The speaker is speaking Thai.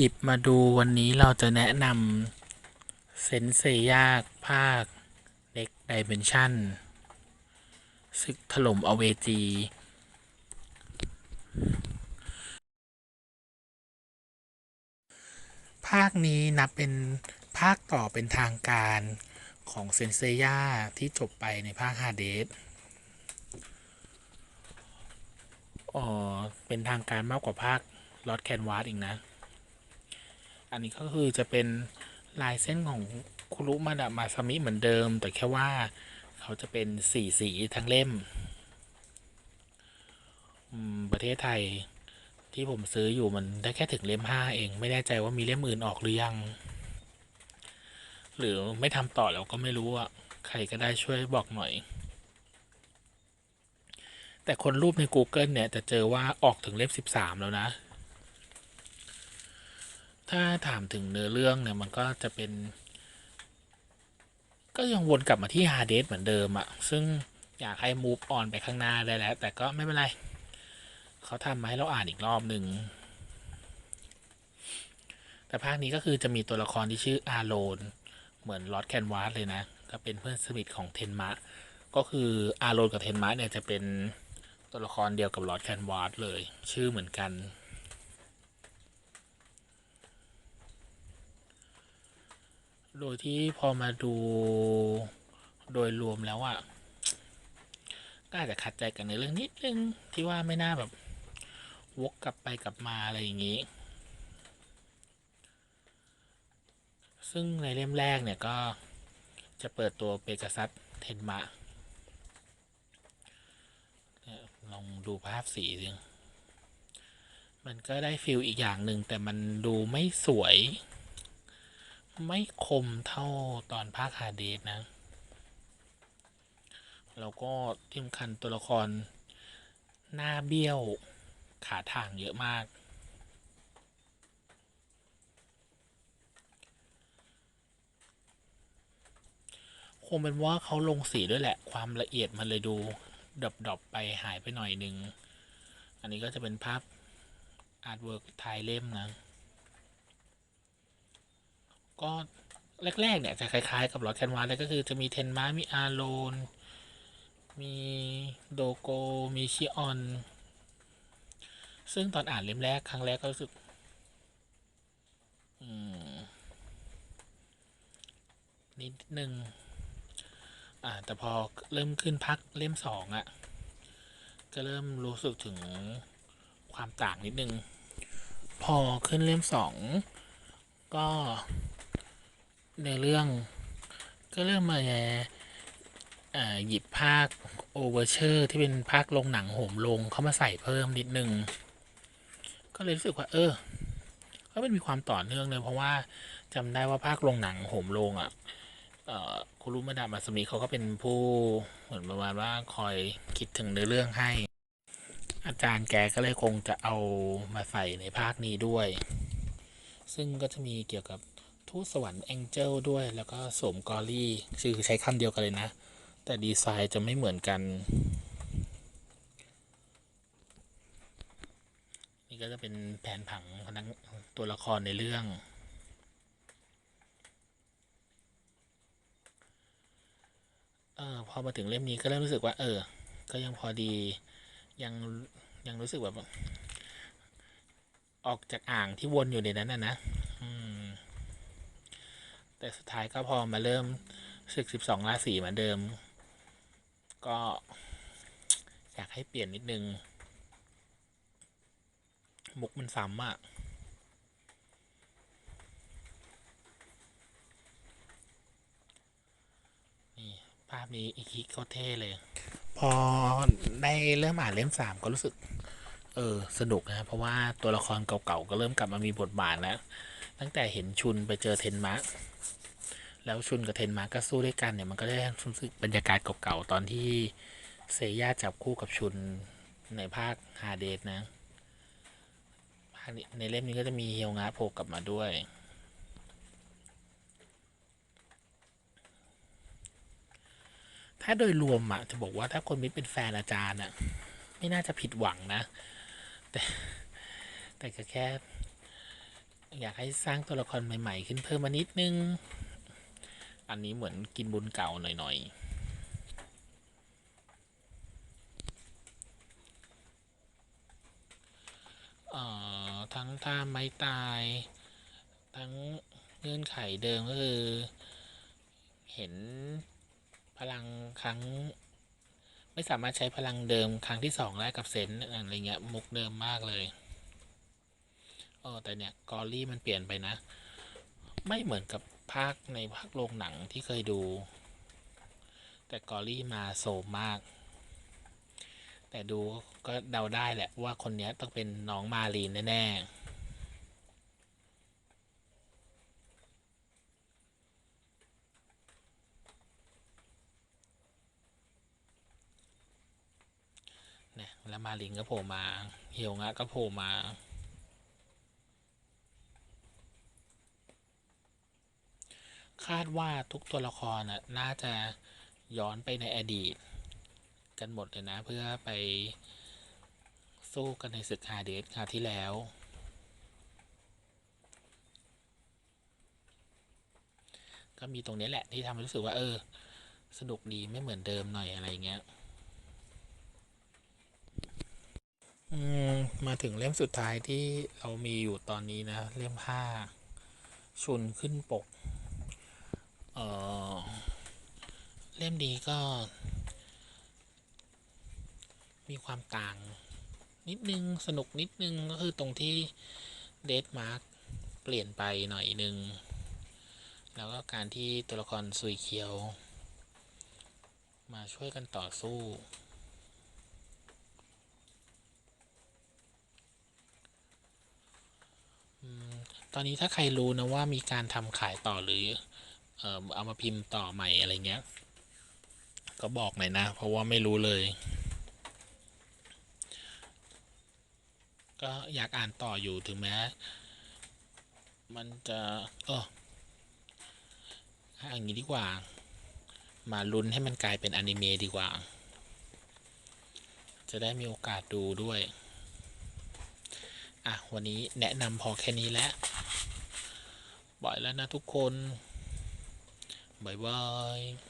หยิบมาดูวันนี้เราจะแนะนำเซนเซยาภาคเด็กไดเมนชั่นศึกถล่มอเวจี ภาคนี้นับเป็นภาคต่อเป็นทางการของเซนเซยาที่จบไปในภาคฮาเดสอ๋อ เป็นทางการมากกว่าภาคลอดแคนวาสอีกนะ อันนี้ก็คือจะเป็นลายเส้นของคุรุมาดะมาซามิเหมือนเดิม แต่แค่ว่าเขาจะเป็นสีสีทั้งเล่มอืมประเทศไทยที่ผมซื้ออยู่มันได้แค่ถึงเล่มห้าเอง ไม่แน่ใจว่ามีเล่มอื่นออกหรือยัง หรือไม่ทำต่อแล้วก็ไม่รู้อะ ใครก็ได้ช่วยบอกหน่อย แต่คนรูปใน Google เนี่ยจะเจอว่าออกถึงเล่มสิบสามแล้วนะ ถ้าถามถึงเนื้อเรื่องเนี่ยมันก็จะเป็น ก็ยังวนกลับมาที่ฮาเดสเหมือนเดิมอะซึ่งอยากให้ move on ไปข้างหน้าได้แล้ว แต่ก็ไม่เป็นไร เขาทำมาให้เราอ่านอีกรอบหนึ่ง แต่ภาคนี้ก็คือจะมีตัวละครที่ชื่ออาโรนเหมือนลอ d แคนวาสเลยนะ ก็เป็นเพื่อนสนิทของเทนมะ ก็คืออาโรนกับเทนมะเนี่ยจะเป็นตัวละครเดียวกับลอ d แคนวาสเลย ชื่อเหมือนกัน โดยที่พอมาดูโดยรวมแล้วอะ่ะก็อาจจะขัดใจกันในเรื่องนิดนึงที่ว่าไม่น่าแบบ วกกลับไปกลับมาอะไรอย่างนี้ ซึ่งในเล่มแรกเนี่ยก็จะเปิดตัวเปกาซัสเทนมะลองดูภาพสีสิมันก็ได้ฟิลอีกอย่างหนึ่งแต่มันดูไม่สวย ไม่คมเท่าตอนภาคฮาเดสนะ แล้วก็ที่สำคัญตัวละคร หน้าเบี้ยวขาทางเยอะมาก คงเป็นว่าเขาลงสีด้วยแหละ ความละเอียดมันเลยดูดรอปๆไปหายไปหน่อยนึง อันนี้ก็จะเป็นภาพอาร์ตเวิร์กทายเล่มนะ ก็แรกๆเนี่ยจะคล้ายๆกับลอ d แคนวาสเลยก็คือจะมีเทนมามีอาโรนมีโดโก มีชิออน ซึ่งตอนอ่านเล่มแรกครั้งแรกก็รู้สึกนิดนึง อ่า แต่พอเริ่มขึ้นพักเล่มสองอะ่ะก็เริ่มรู้สึกถึงความต่างนิดนึง พอขึ้นเล่มสองก็ ในเรื่องก็เริ่มมาอ่าหยิบภาคโอเวอร์เชอร์ที่เป็นภาคลงหนังโหมลงเข้ามาใส่เพิ่มนิดนึง ก็เลยรู้สึกว่า เออก็มันมีความต่อเนื่องเลยเพราะว่าจำได้ว่าภาคลงหนังโหมลงอะคุรุมาดามาสมิเขาก็เป็นผู้เหมือนประมาณว่าคอยคิดถึงในเรื่องให้ อาจารย์แกก็เลยคงจะเอามาใส่ในภาคนี้ด้วย ซึ่งก็จะมีเกี่ยวกับ ทูตสวรรค์แองเจิลด้วย แล้วก็สวมกอรี่คือใช้คำเดียวกันเลยนะ แต่ดีไซน์จะไม่เหมือนกัน นี่ก็จะเป็นแผนผังของนักตัวละครในเรื่อง เออพอมาถึงเล่มนี้ก็เริ่มรู้สึกว่า เออ ก็ยังพอดี ยังยังรู้สึกแบบ ออกจากอ่างที่วนอยู่ในนั้นนะนะ อืม แต่สุดท้ายก็พอมาเริ่มศึกสิบสองราศีเหมือนเดิม ก็ อยากให้เปลี่ยนนิดนึง มุกมันซ้ำอะนี่ ภาพนี้อีกทีเขาเท่เลย พอได้เริ่มอ่านเล่มสามก็รู้สึก เออ สนุกนะ เพราะว่าตัวละครเก่าๆ ก็เริ่มกลับมามีบทบาทแล้ว ตั้งแต่เห็นชุนไปเจอเทนมะแล้วชุนกับเทนมะก็สู้ด้วยกันเนี่ยมันก็ได้รู้สึกบรรยากาศเก่าๆตอนที่เซย่าจับคู่กับชุนในภาคฮาเดสนะภาคในเล่มนี้ก็จะมีเฮียวงะโผล่กลับมาด้วยถ้าโดยรวมอะจะบอกว่าถ้าคนมิตรเป็นแฟนอาจารย์อะไม่น่าจะผิดหวังนะ แต่แต่ก็แค่ อยากให้สร้างตัวละครใหม่ ๆ ขึ้นเพิ่มมานิดนึง อันนี้เหมือนกินบุญเก่าหน่อยๆทั้งท่าไม้ตาย ทั้งเงื่อนไขเดิมก็คือ เห็นพลังครั้ง ไม่สามารถใช้พลังเดิมครั้งที่สองได้กับเซนอะไรเงี้ยมุกเดิมมากเลย เออแต่เนี่ยกอรี่มันเปลี่ยนไปนะ ไม่เหมือนกับภาคในภาคโรงหนังที่เคยดู แต่กอรี่มาโสมมาก แต่ดูก็เดาได้แหละว่าคนนี้ต้องเป็นน้องมารีนแน่ๆนี่ยแล้วมารีนก็โผล่มา เฮียวงะก็โผล่มา คาดว่าทุกตัวละครน่ะน่าจะย้อนไปในอดีต กันหมดเลยนะเพื่อไปสู้กันในศึกฮาเดสคราวที่แล้ว ก็มีตรงนี้แหละที่ทำให้รู้สึกว่าเออ สนุกดีไม่เหมือนเดิมหน่อยอะไรเงี้ยมมาถึงเล่มสุดท้ายที่เรามีอยู่ตอนนี้นะ เล่มห้าชุนขึ้นปก เล่มนี้ก็ มีความต่าง นิดนึง สนุกนิดนึง ก็คือตรงที่เดดมาร์กเปลี่ยนไปหน่อยนึง แล้วก็การที่ตัวละครซุยเคียว มาช่วยกันต่อสู้ตอนนี้ถ้าใครรู้นะว่ามีการทำขายต่อหรือ เอ่อเอามาพิมพ์ต่อใหม่อะไรเงี้ย ก็บอกหน่อยนะ เพราะว่าไม่รู้เลย ก็อยากอ่านต่ออยู่ถึงแม้ มันจะเอออย่างนี้ดีกว่า มาลุ้นให้มันกลายเป็นอนิเมะดีกว่า จะได้มีโอกาสดูด้วย อะ วันนี้แนะนำพอแค่นี้แล้วบ่อยแล้วนะทุกคน บ๊ายบาย